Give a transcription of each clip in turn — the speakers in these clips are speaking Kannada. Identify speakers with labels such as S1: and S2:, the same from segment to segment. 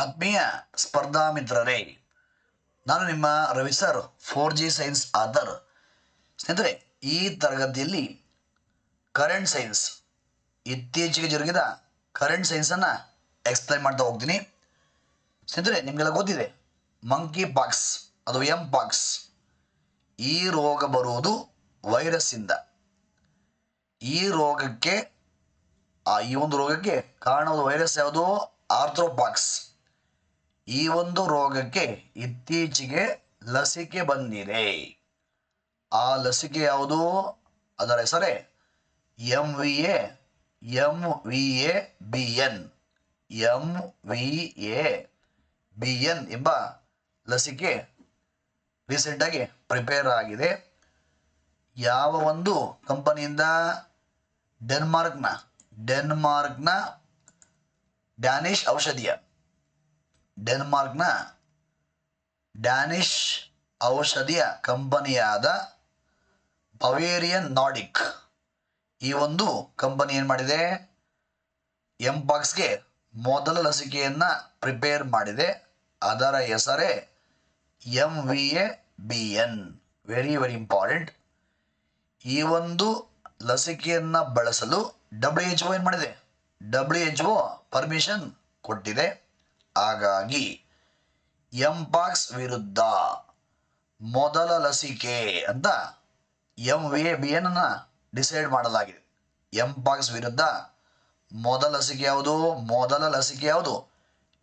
S1: ಆತ್ಮೀಯ ಸ್ಪರ್ಧಾ ಮಿತ್ರರೇ, ನಾನು ನಿಮ್ಮ Ravi sir four G science ಆದರ್ ಸ್ನೇಹಿತರೆ, ಈ ತರಗತಿಯಲ್ಲಿ ಕರೆಂಟ್ ಸೈನ್ಸ್ ಇತ್ತೀಚೆಗೆ ಜರುಗಿದ ಕರೆಂಟ್ ಸೈನ್ಸನ್ನು ಎಕ್ಸ್ಪ್ಲೈನ್ ಮಾಡ್ತಾ ಹೋಗ್ತೀನಿ. ಸ್ನೇಹಿತರೆ, ನಿಮಗೆಲ್ಲ ಗೊತ್ತಿದೆ ಮಂಕಿ ಪಾಕ್ಸ್ ಅದು ಎಂ ಪಾಕ್ಸ್ ಈ ರೋಗ ಬರುವುದು ವೈರಸ್ಸಿಂದ ಈ ರೋಗಕ್ಕೆ, ಆ ಈ ಒಂದು ರೋಗಕ್ಕೆ ಕಾರಣವಾದ ವೈರಸ್ ಯಾವುದು? ಆರ್ಥ್ರೋಪಾಕ್ಸ್ ಈ ಒಂದು ರೋಗಕ್ಕೆ ಇತ್ತೀಚೆಗೆ ಲಸಿಕೆ ಬಂದಿದೆ. ಆ ಲಸಿಕೆ ಯಾವುದು? ಅದರ ಹೆಸರೇ M V A, M V A B N, M V A B N ಎಂಬ ಲಸಿಕೆ ರೀಸೆಂಟಾಗಿ ಪ್ರಿಪೇರ್ ಆಗಿದೆ. ಯಾವ ಒಂದು ಕಂಪನಿಯಿಂದ? ಡೆನ್ಮಾರ್ಕ್ನ ಡೆನ್ಮಾರ್ಕ್ನ ಡ್ಯಾನಿಷ್ ಔಷಧಿಯ. ಡೆನ್ಮಾರ್ಕ್ನ ಡ್ಯಾನಿಷ್ ಔಷಧಿಯ ಕಂಪನಿಯಾದ ಬವೇರಿಯನ್ ನಾಡಿಕ್. ಈ ಒಂದು ಕಂಪನಿ ಏನು ಮಾಡಿದೆ? ಎಂಪಾಕ್ಸ್ಗೆ ಮೊದಲ ಲಸಿಕೆಯನ್ನು ಪ್ರಿಪೇರ್ ಮಾಡಿದೆ. ಅದರ ಹೆಸರೇ M V A B N. Very very important ಈ ಒಂದು ಲಸಿಕೆಯನ್ನು ಬಳಸಲು ಡಬ್ಲ್ಯೂ ಎಚ್ ಏನು ಮಾಡಿದೆ? ಡಬ್ಲ್ಯೂ ಎಚ್ ಒ ಪರ್ಮಿಷನ್ ಕೊಟ್ಟಿದೆ. ಹಾಗಾಗಿ ಎಂಪಾಕ್ಸ್ ವಿರುದ್ಧ ಮೊದಲ ಲಸಿಕೆ ಅಂತ M V A B N ಅನ್ನ ಡಿಸೈಡ್ ಮಾಡಲಾಗಿದೆ. ಎಂಪಾಕ್ಸ್ ವಿರುದ್ಧ ಮೊದಲ ಲಸಿಕೆ ಯಾವುದು? ಮೊದಲ ಲಸಿಕೆ ಯಾವುದು?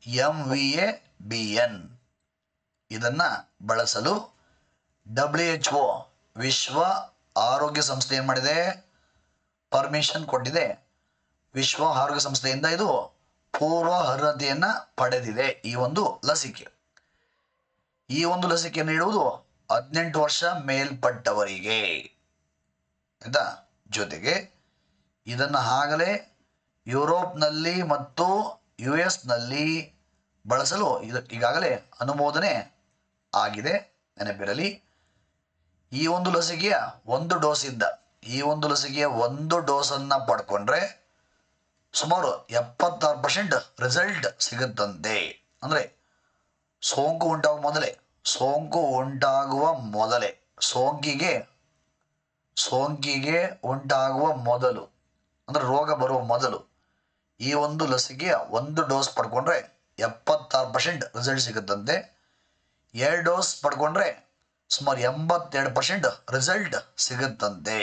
S1: M V A B N ಇದನ್ನ ಬಳಸಲು ಡಬ್ಲ್ಯೂ ಎಚ್ ಒ ವಿಶ್ವ ಆರೋಗ್ಯ ಸಂಸ್ಥೆ ಏನು ಮಾಡಿದೆ? ಪರ್ಮಿಷನ್ ಕೊಟ್ಟಿದೆ. ವಿಶ್ವ ಆರೋಗ್ಯ ಸಂಸ್ಥೆಯಿಂದ ಇದು ಪೂರ್ವ ಅರ್ಹತೆಯನ್ನು ಪಡೆದಿದೆ ಈ ಒಂದು ಲಸಿಕೆ. ಈ ಒಂದು ಲಸಿಕೆ ನೀಡುವುದು ಹದಿನೆಂಟು ವರ್ಷ ಮೇಲ್ಪಟ್ಟವರಿಗೆ. ಆಯ್ತಾ ಜೊತೆಗೆ ಇದನ್ನು ಆಗಲೇ ಯುರೋಪ್ನಲ್ಲಿ ಮತ್ತು ಯು ಎಸ್ನಲ್ಲಿ ಬಳಸಲು ಇದು ಈಗಾಗಲೇ ಅನುಮೋದನೆ ಆಗಿದೆ ನೆನಪಿರಲಿ. ಈ ಒಂದು ಲಸಿಕೆಯ ಒಂದು ಡೋಸ್ ಇದ್ದ. ಈ ಒಂದು ಲಸಿಕೆಯ ಒಂದು ಡೋಸನ್ನು ಪಡ್ಕೊಂಡ್ರೆ ಸುಮಾರು ಎಪ್ಪತ್ತಾರು ಪರ್ಸೆಂಟ್ ರಿಸಲ್ಟ್ ಸಿಗುತ್ತಂತೆ. ಅಂದರೆ ಸೋಂಕು ಉಂಟಾಗುವ ಮೊದಲೇ, ಸೋಂಕು ಉಂಟಾಗುವ ಮೊದಲೇ, ಸೋಂಕಿಗೆ ಸೋಂಕಿಗೆ ಉಂಟಾಗುವ ಮೊದಲು, ಅಂದರೆ ರೋಗ ಬರುವ ಮೊದಲು ಈ ಒಂದು ಲಸಿಕೆ ಒಂದು ಡೋಸ್ ಪಡ್ಕೊಂಡ್ರೆ ಎಪ್ಪತ್ತಾರು ಪರ್ಸೆಂಟ್ ರಿಸಲ್ಟ್ ಸಿಗುತ್ತಂತೆ. ಎರಡು ಡೋಸ್ ಪಡ್ಕೊಂಡ್ರೆ ಸುಮಾರು ಎಂಬತ್ತೆರಡು ಪರ್ಸೆಂಟ್ ರಿಸಲ್ಟ್ ಸಿಗುತ್ತಂತೆ.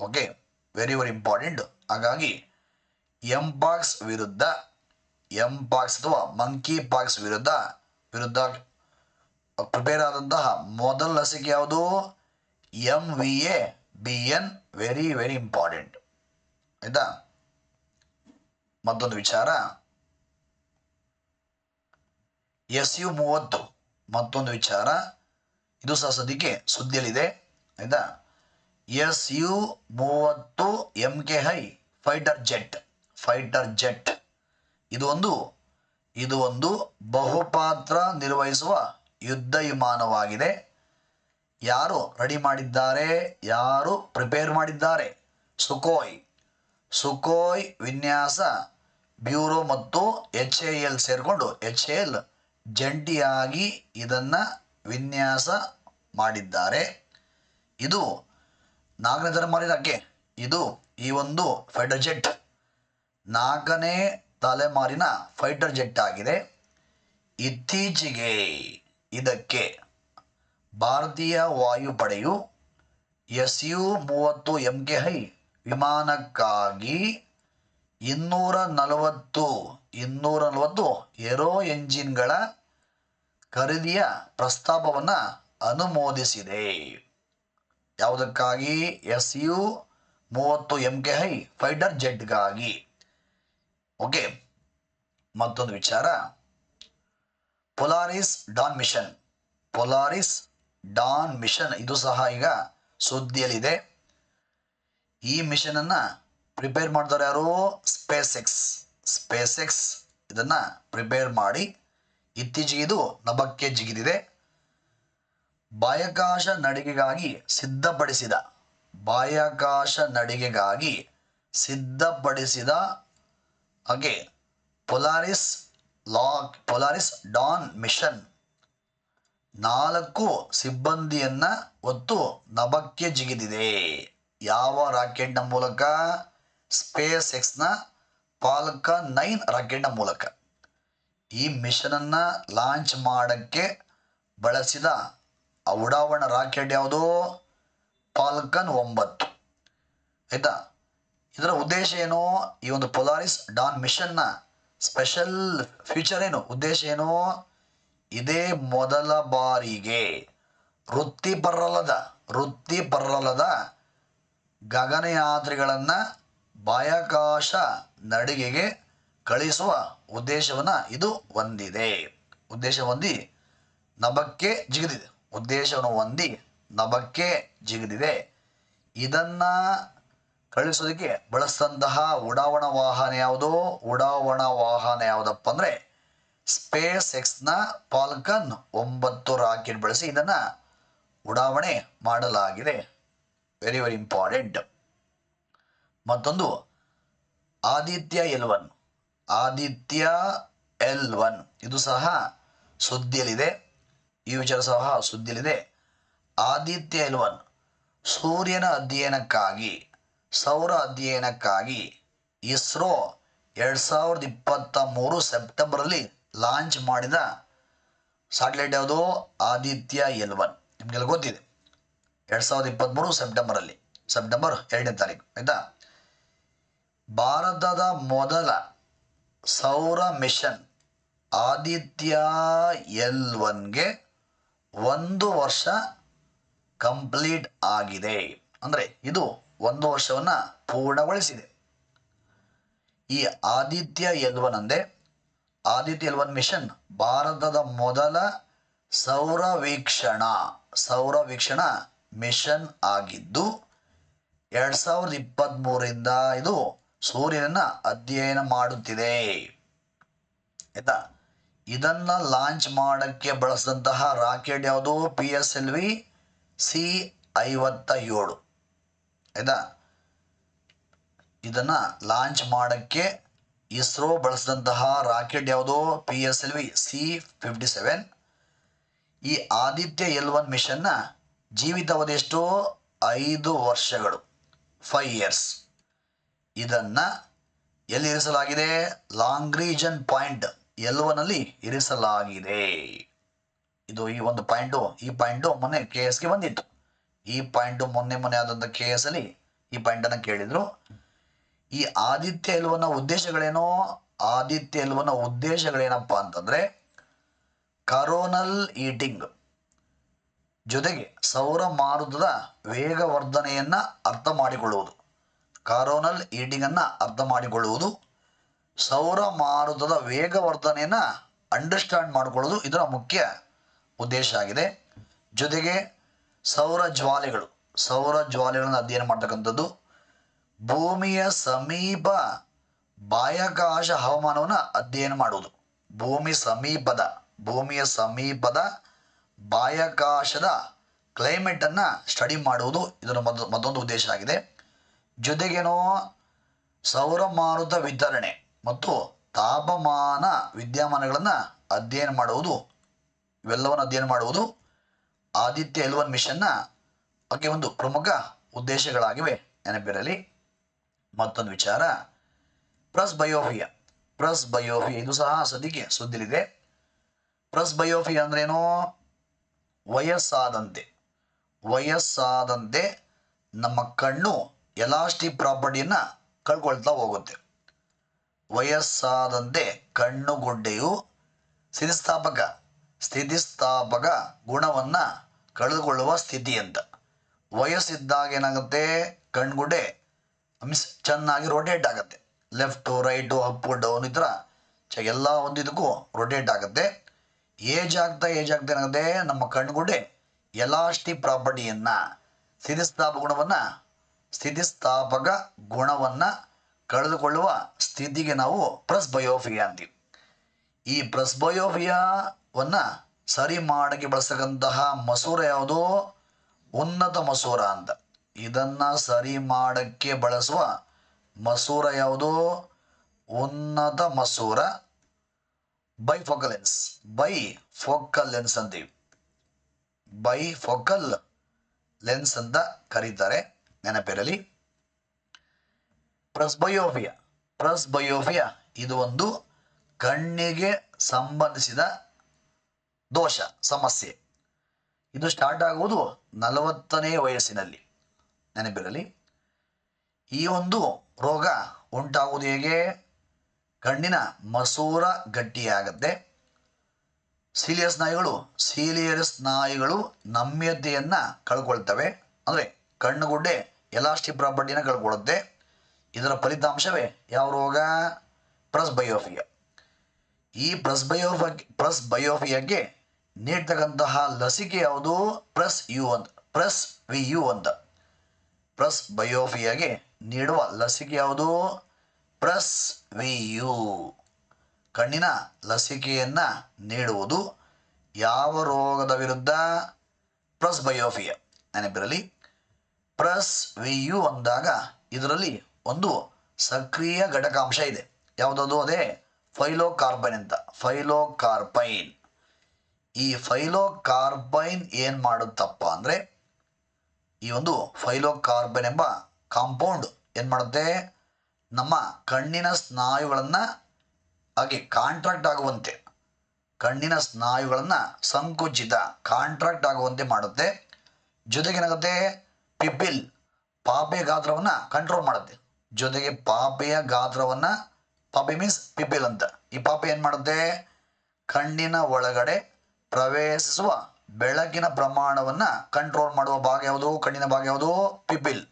S1: ಓಕೆ ವೆರಿ ವೆರಿ ಇಂಪಾರ್ಟೆಂಟ್ ಹಾಗಾಗಿ ಎಂಪಾಕ್ಸ್ ವಿರುದ್ಧ ಎಂಪಾಕ್ಸ್ ಅಥವಾ ಮಂಕಿ ಬಾಕ್ಸ್ ವಿರುದ್ಧ ವಿರುದ್ಧ ಪ್ರಿಪೇರ್ ಆದಂತಹ ಮೊದಲ ಲಸಿಕೆ ಯಾವುದು? M V A B N very very important ಆಯ್ತಾ? ಮತ್ತೊಂದು ವಿಚಾರ. ಎಸ್ ಯು ಮೂವತ್ತು, ಮತ್ತೊಂದು ವಿಚಾರ. ಇದು ಸಹ ಸದ್ಯಕ್ಕೆ ಸುದ್ದಿಯಲ್ಲಿದೆ. ಆಯ್ತಾ? ಎಸ್ ಯು ಮೂವತ್ತು M K I fighter jet fighter jet ಇದು ಒಂದು ಇದು ಒಂದು ಬಹುಪಾತ್ರ ನಿರ್ವಹಿಸುವ ಯುದ್ಧ ವಿಮಾನವಾಗಿದೆ. ಯಾರು ರೆಡಿ ಮಾಡಿದ್ದಾರೆ? ಯಾರು ಪ್ರಿಪೇರ್ ಮಾಡಿದ್ದಾರೆ? ಸುಕೋಯ್ ಸುಕೋಯ್ ವಿನ್ಯಾಸ ಬ್ಯೂರೋ ಮತ್ತು ಎಚ್ ಎ ಎಲ್ ಸೇರಿಕೊಂಡು ಎಚ್ ಎ ಎಲ್ ಜಂಟಿಯಾಗಿ ಇದನ್ನು ವಿನ್ಯಾಸ ಮಾಡಿದ್ದಾರೆ. ಇದು ನಾಲ್ಕನೇ ತಲೆಮಾರಿನಕ್ಕೆ ಇದು ಈ ಒಂದು ಫೈಟರ್ ಜೆಟ್ ನಾಲ್ಕನೇ ತಲೆಮಾರಿನ ಫೈಟರ್ ಜೆಟ್ ಆಗಿದೆ. ಇತ್ತೀಚೆಗೆ ಇದಕ್ಕೆ ಭಾರತೀಯ ವಾಯುಪಡೆಯು ಎಸ್ ಯು ಮೂವತ್ತು ಎಂ ಕೆ ಹೈ ವಿಮಾನಕ್ಕಾಗಿ ಇನ್ನೂರ ನಲವತ್ತು ಇನ್ನೂರ ನಲವತ್ತು ಏರೋ ಎಂಜಿನ್ಗಳ ಖರೀದಿಯ ಪ್ರಸ್ತಾಪವನ್ನು ಅನುಮೋದಿಸಿದೆ. ಯಾವುದಕ್ಕಾಗಿ? ಎಸ್ ಯು ಮೂವತ್ತು ಎಂ ಕೆ ಹೈ ಫೈಟರ್ ಜೆಟ್ಗಾಗಿ. ಓಕೆ, ಮತ್ತೊಂದು ವಿಚಾರ. Polaris Dawn mission Polaris Dawn mission ಇದು ಸಹ ಈಗ ಸುದ್ದಿಯಲ್ಲಿದೆ. ಈ ಮಿಷನ್ ಅನ್ನ ಪ್ರಿಪೇರ್ ಮಾಡಿದವರು ಯಾರು? ಸ್ಪೇಸ್ ಎಕ್ಸ್ ಸ್ಪೇಸ್ ಎಕ್ಸ್ ಇದನ್ನ ಪ್ರಿಪೇರ್ ಮಾಡಿ ಇತ್ತೀಚೆಗೆ ಇದು ನಭಕ್ಕೆ ಜಿಗಿದಿದೆ. ಬಾಹ್ಯಾಕಾಶ ನಡಿಗೆಗಾಗಿ ಸಿದ್ಧಪಡಿಸಿದ, ಬಾಹ್ಯಾಕಾಶ ನಡಿಗೆಗಾಗಿ ಸಿದ್ಧಪಡಿಸಿದ ಹಾಗೆ ಪೊಲಾರಿಸ್ ಲಾಗ್ ಪೊಲಾರಿಸ್ ಡಾನ್ ಮಿಷನ್ ನಾಲ್ಕು ಸಿಬ್ಬಂದಿಯನ್ನು ಒತ್ತು ನಭಕ್ಕೆ ಜಿಗಿದಿದೆ. ಯಾವ ರಾಕೆಟ್ನ ಮೂಲಕ? ಸ್ಪೇಸ್ ಎಕ್ಸ್ನ ಫಾಲ್ಕನ್ ನೈನ್ ರಾಕೆಟ್ನ ಮೂಲಕ. ಈ ಮಿಷನನ್ನು ಲಾಂಚ್ ಮಾಡೋಕ್ಕೆ ಬಳಸಿದ ಉಡಾವಣಾ ರಾಕೆಟ್ ಯಾವುದು? ಪಾಲ್ಕನ್ ಒಂಬತ್ತು. ಆಯ್ತಾ? ಇದರ ಉದ್ದೇಶ ಏನು? ಈ ಒಂದು ಪೊಲಾರಿಸ್ ಡಾನ್ ಮಿಷನ್ನ ಸ್ಪೆಷಲ್ ಫೀಚರ್ ಏನು? ಉದ್ದೇಶ ಏನು? ಇದೇ ಮೊದಲ ಬಾರಿಗೆ ವೃತ್ತಿಪರಲ್ಲದ ವೃತ್ತಿಪರಲ್ಲದ ಗಗನಯಾತ್ರಿಗಳನ್ನ ಬಾಹ್ಯಾಕಾಶ ನಡಿಗೆಗೆ ಕಳಿಸುವ ಉದ್ದೇಶವನ್ನ ಇದು ಹೊಂದಿದೆ. ಉದ್ದೇಶ ಹೊಂದಿ ನಭಕ್ಕೆ ಜಿಗಿದಿದೆ. ಉದ್ದೇಶವನ್ನು ಹೊಂದಿ ನಭಕ್ಕೆ ಜಿಗಿದಿದೆ. ಇದನ್ನ ಕಳಿಸೋದಕ್ಕೆ ಬಳಸಿದಂತಹ ಉಡಾವಣಾ ವಾಹನ ಯಾವುದು? ಉಡಾವಣಾ ವಾಹನ ಯಾವುದಪ್ಪ ಅಂದ್ರೆ ಸ್ಪೇಸ್ ಎಕ್ಸ್ನ ಪಾಲ್ಕನ್ ಒಂಬತ್ತು ರಾಕೆಟ್ ಬಳಸಿ ಇದನ್ನು ಉಡಾವಣೆ ಮಾಡಲಾಗಿದೆ. ವೆರಿ ವೆರಿ ಇಂಪಾರ್ಟೆಂಟ್ ಮತ್ತೊಂದು, Aditya L one Aditya L one ಇದು ಸಹ ಸುದ್ದಿಯಲ್ಲಿದೆ. ಈ ವಿಚಾರ ಸಹ ಸುದ್ದಿಯಲ್ಲಿದೆ. ಆದಿತ್ಯ ಎಲ್ ಒನ್ ಸೂರ್ಯನ ಅಧ್ಯಯನಕ್ಕಾಗಿ ಸೌರ ಅಧ್ಯಯನಕ್ಕಾಗಿ ಇಸ್ರೋ ಎರಡು ಸಾವಿರದ ಇಪ್ಪತ್ತ ಮೂರು ಸೆಪ್ಟೆಂಬರಲ್ಲಿ ಲಾಂಚ್ ಮಾಡಿದ ಸ್ಯಾಟಲೈಟ್ ಯಾವುದು? Aditya L one. ನಿಮಗೆಲ್ಲ ಗೊತ್ತಿದೆ. ಎರಡು ಸಾವಿರದ ಇಪ್ಪತ್ತ್ಮೂರು ಸೆಪ್ಟೆಂಬರಲ್ಲಿ. ಸೆಪ್ಟೆಂಬರ್ ಎರಡನೇ ತಾರೀಕು, ಆಯಿತಾ? ಭಾರತದ ಮೊದಲ ಸೌರ ಮಿಷನ್ ಆದಿತ್ಯ ಎಲ್ ಒನ್ಗೆ ಒಂದು ವರ್ಷ ಕಂಪ್ಲೀಟ್ ಆಗಿದೆ. ಅಂದರೆ ಇದು ಒಂದು ವರ್ಷವನ್ನ ಪೂರ್ಣಗೊಳಿಸಿದೆ. ಈ ಆದಿತ್ಯ ಎಲ್ ಅಂದರೆ ಆದಿತ್ಯ ಎಲ್ವನ್ ಮಿಷನ್ ಭಾರತದ ಮೊದಲ ಸೌರ ವೀಕ್ಷಣ ಸೌರ ವೀಕ್ಷಣ ಮಿಷನ್ ಆಗಿದ್ದು, ಎರಡು ಸಾವಿರದ ಇಪ್ಪತ್ತ್ಮೂರಿಂದ ಇದು ಸೂರ್ಯನನ್ನ ಅಧ್ಯಯನ ಮಾಡುತ್ತಿದೆ. ಆಯಿತಾ? ಇದನ್ನ ಲಾಂಚ್ ಮಾಡಕ್ಕೆ ಬಳಸಿದಂತಹ ರಾಕೆಟ್ ಯಾವುದು? P S L V C ಐವತ್ತ ಏಳು ಆಯ್ತಾ ಇದನ್ನ ಲಾಂಚ್ ಮಾಡಕ್ಕೆ ಇಸ್ರೋ ಬಳಸಿದಂತಹ ರಾಕೆಟ್ ಯಾವುದು P S L V C fifty seven ಈ ಆದಿತ್ಯ ಎಲ್ ಒನ್ ಮಿಷನ್ನ ಜೀವಿತಾವಧಿ ಎಷ್ಟು? ಐದು ವರ್ಷಗಳು. ಫೈವ್ ಇಯರ್ಸ್ ಇದನ್ನ ಎಲ್ಲಿ ಇರಿಸಲಾಗಿದೆ ಲಾಂಗ್ರೀಜನ್ ಪಾಯಿಂಟ್ ಎಲ್ ಒನಲ್ಲಿ ಇರಿಸಲಾಗಿದೆ. ಇದು ಈ ಒಂದು ಪಾಯಿಂಟು ಈ ಪಾಯಿಂಟು ಮೊನ್ನೆ ಕೆ ಎಸ್ಗೆ ಬಂದಿತ್ತು. ಈ ಪಾಯಿಂಟ್ ಮೊನ್ನೆ ಮೊನ್ನೆ ಆದಂಥ ಕೆ ಎಸ್ ಅಲ್ಲಿ ಈ ಪಾಯಿಂಟನ್ನು ಕೇಳಿದ್ರು. ಈ ಆದಿತ್ಯ ಎಲ್ವನ ಉದ್ದೇಶಗಳೇನೋ, ಆದಿತ್ಯ ಎಲ್ವನ ಉದ್ದೇಶಗಳೇನಪ್ಪ ಅಂತಂದ್ರೆ ಕರೋನಲ್ ಈಟಿಂಗ್ ಜೊತೆಗೆ ಸೌರ ಮಾರುತದ ವೇಗವರ್ಧನೆಯನ್ನ ಅರ್ಥ ಮಾಡಿಕೊಳ್ಳುವುದು. ಕರೋನಲ್ ಈಟಿಂಗ್ ಅನ್ನ ಅರ್ಥ ಮಾಡಿಕೊಳ್ಳುವುದು, ಸೌರ ಮಾರುತದ ವೇಗವರ್ಧನೆಯನ್ನ ಅಂಡರ್ಸ್ಟ್ಯಾಂಡ್ ಮಾಡಿಕೊಳ್ಳುವುದು ಇದರ ಮುಖ್ಯ ಉದ್ದೇಶ ಆಗಿದೆ. ಜೊತೆಗೆ ಸೌರ ಜ್ವಾಲೆಗಳು. ಸೌರ ಜ್ವಾಲೆಗಳನ್ನು ಅಧ್ಯಯನ ಮಾಡ್ತಕ್ಕಂಥದ್ದು ಭೂಮಿಯ ಸಮೀಪ ಬಾಹ್ಯಾಕಾಶ ಹವಾಮಾನವನ್ನು ಅಧ್ಯಯನ ಮಾಡುವುದು. ಭೂಮಿ ಸಮೀಪದ, ಭೂಮಿಯ ಸಮೀಪದ ಬಾಹ್ಯಾಕಾಶದ ಕ್ಲೈಮೇಟ್ ಅನ್ನ ಸ್ಟಡಿ ಮಾಡುವುದು ಇದರ ಮತ್ತೊಂದು ಉದ್ದೇಶ ಆಗಿದೆ. ಜೊತೆಗೇನೋ ಸೌರ ಮಾರುತ ವಿತರಣೆ ಮತ್ತು ತಾಪಮಾನ ವಿದ್ಯಮಾನಗಳನ್ನು ಅಧ್ಯಯನ ಮಾಡುವುದು, ಇವೆಲ್ಲವನ್ನು ಅಧ್ಯಯನ ಮಾಡುವುದು ಆದಿತ್ಯ ಎಲ್ವನ್ ಮಿಷನ್ನ ಬಗ್ಗೆ ಒಂದು ಪ್ರಮುಖ ಉದ್ದೇಶಗಳಾಗಿವೆ. ನೆನಪಿರಲಿ, ಮತ್ತೊಂದು ವಿಚಾರ. ಪ್ರಸ್ ಬಯೋಫಿಯಾ. ಪ್ರಸ್ ಬಯೋಫಿಯಾ, ಇದು ಸಹ ಸದ್ಯಕ್ಕೆ ಸುದ್ದಿಲಿದೆ. ಪ್ರಸ್ ಬಯೋಫಿಯಾ ಅಂದ್ರೇನೋ? ವಯಸ್ಸಾದಂತೆ. ವಯಸ್ಸಾದಂತೆ ನಮ್ಮ ಕಣ್ಣು ಎಲಾಸ್ಟಿಕ್ ಪ್ರಾಪರ್ಟಿಯನ್ನು ಕಳ್ಕೊಳ್ತಾ ಹೋಗುತ್ತೆ. ವಯಸ್ಸಾದಂತೆ ಕಣ್ಣುಗುಡ್ಡೆಯು ಸ್ಥಿತಿಸ್ಥಾಪಕ ಸ್ಥಿತಿಸ್ಥಾಪಕ ಗುಣವನ್ನ ಕಳೆದುಕೊಳ್ಳುವ ಸ್ಥಿತಿ ಅಂತ. ವಯಸ್ಸಿದ್ದಾಗ ಏನಾಗುತ್ತೆ ಕಣ್ಗುಡ್ಡೆ. ಮೀನ್ಸ್ ಚೆನ್ನಾಗಿ ರೊಟೇಟ್ ಆಗುತ್ತೆ. ಲೆಫ್ಟು ರೈಟು ಅಪ್ಪು ಡೌನ್ ಈ ಥರ ಚ ಎಲ್ಲ ಒಂದಿದಕ್ಕೂ ರೊಟೇಟ್ ಆಗುತ್ತೆ. ಏಜ್ ಆಗ್ತಾ ಏಜ್ ಆಗ್ತಾ ಏನಾಗುತ್ತೆ? ನಮ್ಮ ಕಣ್ಗುಡ್ಡೆ ಎಲಾಸ್ಟಿಕ್ ಪ್ರಾಪರ್ಟಿಯನ್ನ ಸ್ಥಿತಿಸ್ಥಾಪಕ ಗುಣವನ್ನ ಸ್ಥಿತಿಸ್ಥಾಪಕ ಗುಣವನ್ನ ಕಳೆದುಕೊಳ್ಳುವ ಸ್ಥಿತಿಗೆ ನಾವು ಪ್ರೆಸ್ ಬಯೋಫಿಯಾ ಅಂತೀವಿ. ಈ ಪ್ರೆಸ್ಬಯೋಫಿಯಾವನ್ನ ಸರಿ ಮಾಡಕ್ಕೆ ಬಳಸತಕ್ಕಂತಹ ಮಸೂರ ಯಾವುದು? ಉನ್ನತ ಮಸೂರ ಅಂತ. ಇದನ್ನ ಸರಿ ಮಾಡಕ್ಕೆ ಬಳಸುವ ಮಸೂರ ಯಾವುದು? ಉನ್ನತ ಮಸೂರ. Bifocal lens bifocal lens ಅಂತೀವಿ. ಬೈ ಫೋಕಲ್ ಲೆನ್ಸ್ ಅಂತ ಕರೀತಾರೆ ನೆನಪಿರಲಿ. ಪ್ರಸ್ಬಯೋಫಿಯಾ. ಪ್ರಸ್ಬಯೋಫಿಯಾ ಇದು ಒಂದು ಕಣ್ಣಿಗೆ ಸಂಬಂಧಿಸಿದ ದೋಷ, ಸಮಸ್ಯೆ. ಇದು ಸ್ಟಾರ್ಟ್ ಆಗುವುದು ನಲವತ್ತನೇ ವಯಸ್ಸಿನಲ್ಲಿ. ನೆನಪಿರಲಿ, ಈ ಒಂದು ರೋಗ ಉಂಟಾಗುವುದು ಹೇಗೆ? ಕಣ್ಣಿನ ಮಸೂರ ಗಟ್ಟಿಯಾಗತ್ತೆ ಸೀಲಿಯರ್ ಸ್ನಾಯುಗಳು ಸೀಲಿಯರ್ ಸ್ನಾಯುಗಳು ನಮ್ಯತೆಯನ್ನ ಕಳ್ಕೊಳ್ತವೆ. ಅಂದರೆ ಕಣ್ಣುಗುಡ್ಡೆ ಎಲಾಸ್ಟಿಕ್ ಪ್ರಾಪರ್ಟಿನ ಕಳ್ಕೊಳ್ಳುತ್ತೆ ಇದರ ಫಲಿತಾಂಶವೇ ಯಾವ ರೋಗ? ಪ್ರಸ್ಬಯೋಫಿಯಾ. ಈ ಪ್ರಸ್ಬಯೋಫ ಪ್ರಸ್ ಬಯೋಫಿಯಾಗೆ ನೀಡ್ತಕ್ಕಂತಹ ಲಸಿಕೆ ಯಾವುದು? ಪ್ಲಸ್ ಯು ಅಂತ ಪ್ಲಸ್ ವಿ ಯು ಅಂತ ಪ್ಲಸ್ ಬಯೋಫಿಯಾಗೆ ನೀಡುವ ಲಸಿಕೆ ಯಾವುದು? Plus V U. ಕಣ್ಣಿನ ಲಸಿಕೆಯನ್ನ ನೀಡುವುದು ಯಾವ ರೋಗದ ವಿರುದ್ಧ? ಪ್ಲಸ್ ಬಯೋಫಿಯಾ. ನೆನಪಿರಲಿ ಪ್ಲಸ್ ವಿ ಯು ಅಂದಾಗ ಇದರಲ್ಲಿ ಒಂದು ಸಕ್ರಿಯ ಘಟಕಾಂಶ ಇದೆ. ಯಾವುದದು ಅದೇ? ಫೈಲೋಕಾರ್ಪೈನ್ ಅಂತ. ಫೈಲೋಕಾರ್ಬೈನ್. ಈ ಫೈಲೋಕಾರ್ಬೈನ್ ಏನು ಮಾಡುತ್ತಪ್ಪ ಅಂದರೆ ಈ ಒಂದು ಫೈಲೋಕಾರ್ಬನ್ ಎಂಬ ಕಾಂಪೌಂಡ್ ಏನು ಮಾಡುತ್ತೆ? ನಮ್ಮ ಕಣ್ಣಿನ ಸ್ನಾಯುಗಳನ್ನು ಹಾಗೆ ಕಾಂಟ್ರಾಕ್ಟ್ ಆಗುವಂತೆ, ಕಣ್ಣಿನ ಸ್ನಾಯುಗಳನ್ನು ಸಂಕುಚಿತ ಕಾಂಟ್ರಾಕ್ಟ್ ಆಗುವಂತೆ ಮಾಡುತ್ತೆ. ಜೊತೆಗೆ ಏನಾಗುತ್ತೆ? ಪಿಪಿಲ್ ಪಾಪೆಯ ಗಾತ್ರವನ್ನು ಕಂಟ್ರೋಲ್ ಮಾಡುತ್ತೆ. ಜೊತೆಗೆ ಪಾಪೆಯ ಗಾತ್ರವನ್ನು, ಪಾಪೆ ಮೀನ್ಸ್ ಪಿಪಿಲ್ ಅಂತ. ಈ ಪಾಪೆ ಏನು ಮಾಡುತ್ತೆ? ಕಣ್ಣಿನ ಒಳಗಡೆ ಪ್ರವೇಶಿಸುವ ಬೆಳಕಿನ ಪ್ರಮಾಣವನ್ನು ಕಂಟ್ರೋಲ್ ಮಾಡುವ ಭಾಗ ಯಾವುದು? ಕಣ್ಣಿನ ಭಾಗ ಯಾವುದು? ಪಿಪಿಲ್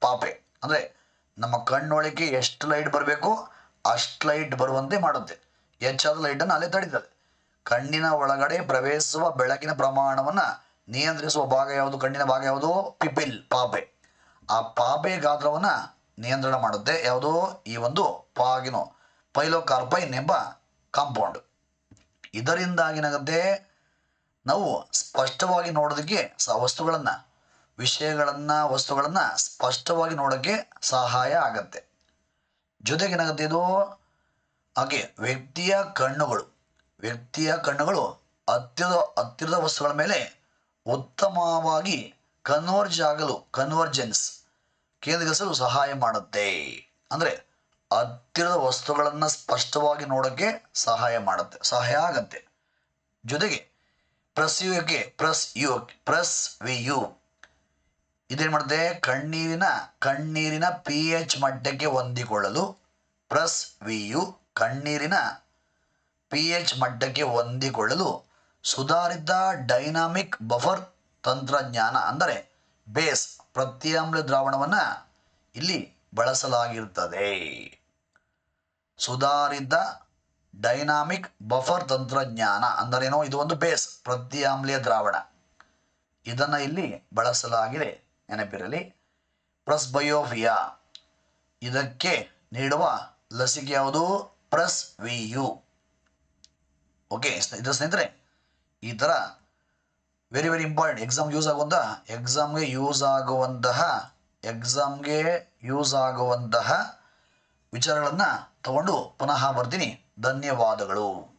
S1: ಪಾಪೆ. ಅಂದರೆ ನಮ್ಮ ಕಣ್ಣೊಳಗೆ ಎಷ್ಟು ಲೈಟ್ ಬರಬೇಕು, ಅಷ್ಟು ಲೈಟ್ ಬರುವಂತೆ ಮಾಡುತ್ತೆ. ಹೆಚ್ಚಾದ ಲೈಟನ್ನು ಅಲ್ಲೇ ತಡೀತದೆ. ಕಣ್ಣಿನ ಒಳಗಡೆ ಪ್ರವೇಶಿಸುವ ಬೆಳಕಿನ ಪ್ರಮಾಣವನ್ನು ನಿಯಂತ್ರಿಸುವ ಭಾಗ ಯಾವುದು? ಕಣ್ಣಿನ ಭಾಗ ಯಾವುದು? ಪಿಪಿಲ್ ಪಾಪೆ. ಆ ಪಾಪೆ ಗಾತ್ರವನ್ನು ನಿಯಂತ್ರಣ ಮಾಡುತ್ತೆ. ಯಾವುದು? ಈ ಒಂದು ಪಾಗಿನೋ ಪೈಲೋಕಾರ್ಪೈನ್ ಎಂಬ ಕಾಂಪೌಂಡ್ ಇದರಿಂದಾಗಿನಾಗುತ್ತೆ ನಾವು ಸ್ಪಷ್ಟವಾಗಿ ನೋಡೋದಕ್ಕೆ ಸ ವಸ್ತುಗಳನ್ನು, ವಿಷಯಗಳನ್ನು, ವಸ್ತುಗಳನ್ನು ಸ್ಪಷ್ಟವಾಗಿ ನೋಡೋಕ್ಕೆ ಸಹಾಯ ಆಗತ್ತೆ. ಜೊತೆಗೇನಾಗುತ್ತೆ ಇದು? ಹಾಗೆ ವ್ಯಕ್ತಿಯ ಕಣ್ಣುಗಳು ವ್ಯಕ್ತಿಯ ಕಣ್ಣುಗಳು ಹತ್ತಿರದ ಹತ್ತಿರದ ವಸ್ತುಗಳ ಮೇಲೆ ಉತ್ತಮವಾಗಿ ಕನ್ವರ್ಜ್ ಆಗಲು ಕನ್ವರ್ಜೆನ್ಸ್ ಕೇಂದ್ರೀಕರಿಸಲು ಸಹಾಯ ಮಾಡುತ್ತೆ. ಅಂದರೆ ಹತ್ತಿರದ ವಸ್ತುಗಳನ್ನು ಸ್ಪಷ್ಟವಾಗಿ ನೋಡೋಕ್ಕೆ ಸಹಾಯ ಮಾಡುತ್ತೆ, ಸಹಾಯ ಆಗತ್ತೆ. ಜೊತೆಗೆ plus K plus U plus V U. ಇದೇನು ಮಾಡುತ್ತೆ ಕಣ್ಣೀರಿನ ಕಣ್ಣೀರಿನ ಪಿ ಎಚ್ ಮಟ್ಟಕ್ಕೆ ಹೊಂದಿಕೊಳ್ಳಲು ಪ್ಲಸ್ ವಿ ಯು, ಕಣ್ಣೀರಿನ ಪಿ ಎಚ್ ಮಟ್ಟಕ್ಕೆ ಹೊಂದಿಕೊಳ್ಳಲು ಸುಧಾರಿತ ಡೈನಾಮಿಕ್ ಬಫರ್ ತಂತ್ರಜ್ಞಾನ ಅಂದರೆ ಬೇಸ್ ಪ್ರತ್ಯಾಮ್ಲ ದ್ರಾವಣವನ್ನು ಇಲ್ಲಿ ಬಳಸಲಾಗಿರುತ್ತದೆ ಸುಧಾರಿತ ಡೈನಾಮಿಕ್ ಬಫರ್ ತಂತ್ರಜ್ಞಾನ ಅಂದರೇನೋ? ಇದು ಒಂದು ಬೇಸ್ ಪ್ರತ್ಯಾಮ್ಲೀಯ ದ್ರಾವಣ. ಇದನ್ನು ಇಲ್ಲಿ ಬಳಸಲಾಗಿದೆ. ನೆನಪಿರಲಿ ಪ್ಲಸ್ ಬಯೋಫಿಯಾ ಇದಕ್ಕೆ ನೀಡುವ ಲಸಿಕೆ ಯಾವುದು? Plus V you. ಓಕೆ ಇದು ಸ್ನೇಹಿತರೆ, ಈ ಥರ very very important exam use ಆಗುವಂತಹ ಎಕ್ಸಾಮ್ಗೆ ಯೂಸ್ ಆಗುವಂತಹ ಎಕ್ಸಾಮ್ಗೆ ಯೂಸ್ ಆಗುವಂತಹ ವಿಚಾರಗಳನ್ನು ತಗೊಂಡು ಪುನಃ ಬರ್ತೀನಿ. ಧನ್ಯವಾದಗಳು.